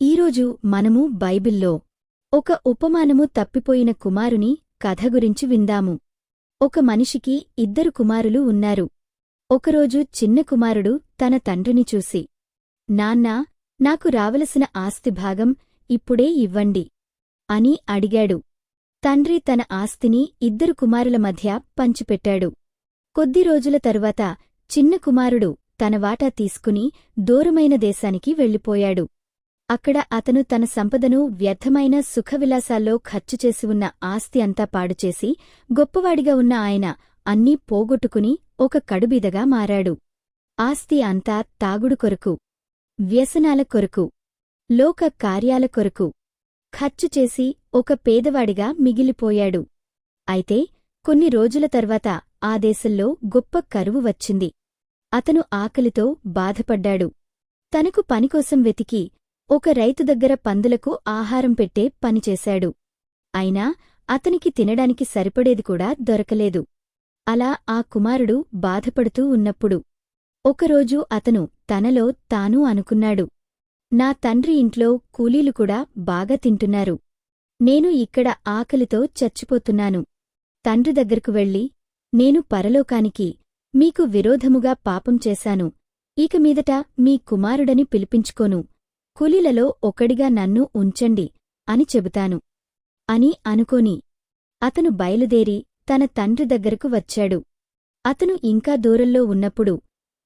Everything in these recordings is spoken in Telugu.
ఈరోజు మనము బైబిల్లో ఒక ఉపమానము తప్పిపోయిన కుమారుని కథ గురించి విందాము. ఒక మనిషికి ఇద్దరు కుమారులు ఉన్నారు. ఒకరోజు చిన్న కుమారుడు తన తండ్రిని చూసి నాన్నా నాకు రావలసిన ఆస్తి భాగం ఇప్పుడే ఇవ్వండి అని అడిగాడు. తండ్రి తన ఆస్తిని ఇద్దరు కుమారుల మధ్య పంచిపెట్టాడు. కొద్ది రోజుల తరువాత చిన్న కుమారుడు తన వాటా తీసుకుని దూరమైన దేశానికి వెళ్ళిపోయాడు. అక్కడ అతను తన సంపదను వ్యర్థమైన సుఖవిలాసాల్లో ఖర్చు చేసి ఉన్న ఆస్తి అంతా పాడుచేసి గొప్పవాడిగా ఉన్న ఆయన అన్నీ పోగొట్టుకుని ఒక కడుబీదగా మారాడు. ఆస్తి అంతా తాగుడు కొరకు వ్యసనాల కొరకు లోక కార్యాల కొరకు ఖర్చు చేసి ఒక పేదవాడిగా మిగిలిపోయాడు. అయితే కొన్ని రోజుల తర్వాత ఆ దేశంలో గొప్ప కరువు వచ్చింది. అతను ఆకలితో బాధపడ్డాడు. తనకు పనికోసం వెతికి ఒక రైతు దగ్గర పందులకు ఆహారం పెట్టే పనిచేశాడు అయినా అతనికి తినడానికి సరిపడేది కూడా దొరకలేదు. అలా ఆ కుమారుడు బాధపడుతూ ఉన్నప్పుడు ఒకరోజు అతను తనలో తాను అనుకున్నాడు. నా తండ్రి ఇంట్లో కూలీలు కూడా బాగా తింటున్నారు. నేను ఇక్కడ ఆకలితో చచ్చిపోతున్నాను. తండ్రి దగ్గరకు వెళ్ళి నేను పరలోకానికి మీకు విరోధముగా పాపం చేశాను. ఇక మీదట మీ కుమారుడని పిలిపించుకోను. కులిలలో ఒకడిగా నన్ను ఉంచండి అని చెబుతాను. అని అనుకోని అతను బయలుదేరి తన తండ్రి దగ్గరకు వచ్చాడు. అతను ఇంకా దూరంలో ఉన్నప్పుడు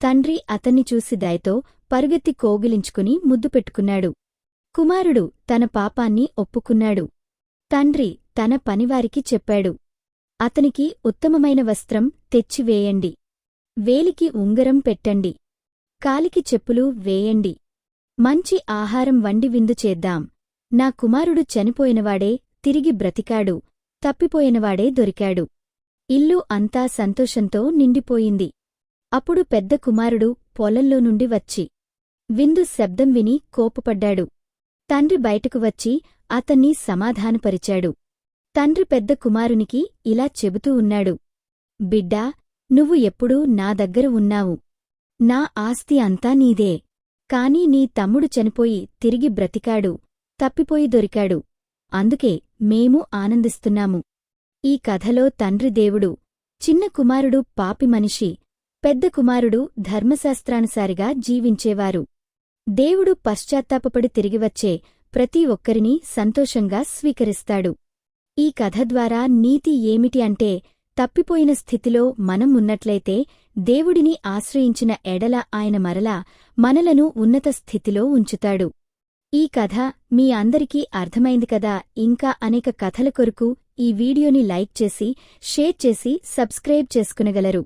తండ్రి అతన్ని చూసి దయతో పరుగెత్తి కోగిలించుకుని ముద్దు పెట్టుకున్నాడు. కుమారుడు తన పాపాన్ని ఒప్పుకున్నాడు. తండ్రి తన పనివారికి చెప్పాడు అతనికి ఉత్తమమైన వస్త్రం తెచ్చివేయండి వేలికి ఉంగరం పెట్టండి. కాలికి చెప్పులు వేయండి. మంచి ఆహారం వండి విందు చేద్దాం. నా కుమారుడు చనిపోయినవాడే తిరిగి బ్రతికాడు. తప్పిపోయినవాడే దొరికాడు. ఇల్లు అంతా సంతోషంతో నిండిపోయింది. అప్పుడు పెద్ద కుమారుడు పొలంలో నుండి వచ్చి విందు శబ్దం విని కోపపడ్డాడు. తండ్రి బయటకు వచ్చి అతన్ని సమాధానపరిచాడు. తండ్రి పెద్ద కుమారునికి ఇలా చెబుతూ ఉన్నాడు. బిడ్డా నువ్వు ఎప్పుడూ నా దగ్గర ఉన్నావు. నా ఆస్తి అంతా నీదే. కాని నీ తమ్ముడు చనిపోయి తిరిగి బ్రతికాడు తప్పిపోయి దొరికాడు. అందుకే మేము ఆనందిస్తున్నాము. ఈ కథలో తండ్రి దేవుడు చిన్న కుమారుడు పాపి మనిషి పెద్ద కుమారుడు ధర్మశాస్త్రానుసారిగా జీవించేవారు. దేవుడు పశ్చాత్తాపపడి తిరిగివచ్చే ప్రతి ఒక్కరినీ సంతోషంగా స్వీకరిస్తాడు. ఈ కథ ద్వారా నీతి ఏమిటి అంటే తప్పిపోయిన స్థితిలో మనం ఉన్నట్లయితే దేవుడిని ఆశ్రయించిన ఎడల ఆయన మరలా మనలను ఉన్నత స్థితిలో ఉంచుతాడు. ఈ కథ మీ అందరికీ అర్థమైంది కదా? ఇంకా అనేక కథల కొరకు ఈ వీడియోని లైక్ చేసి షేర్ చేసి సబ్స్క్రైబ్ చేసుకునగలరు.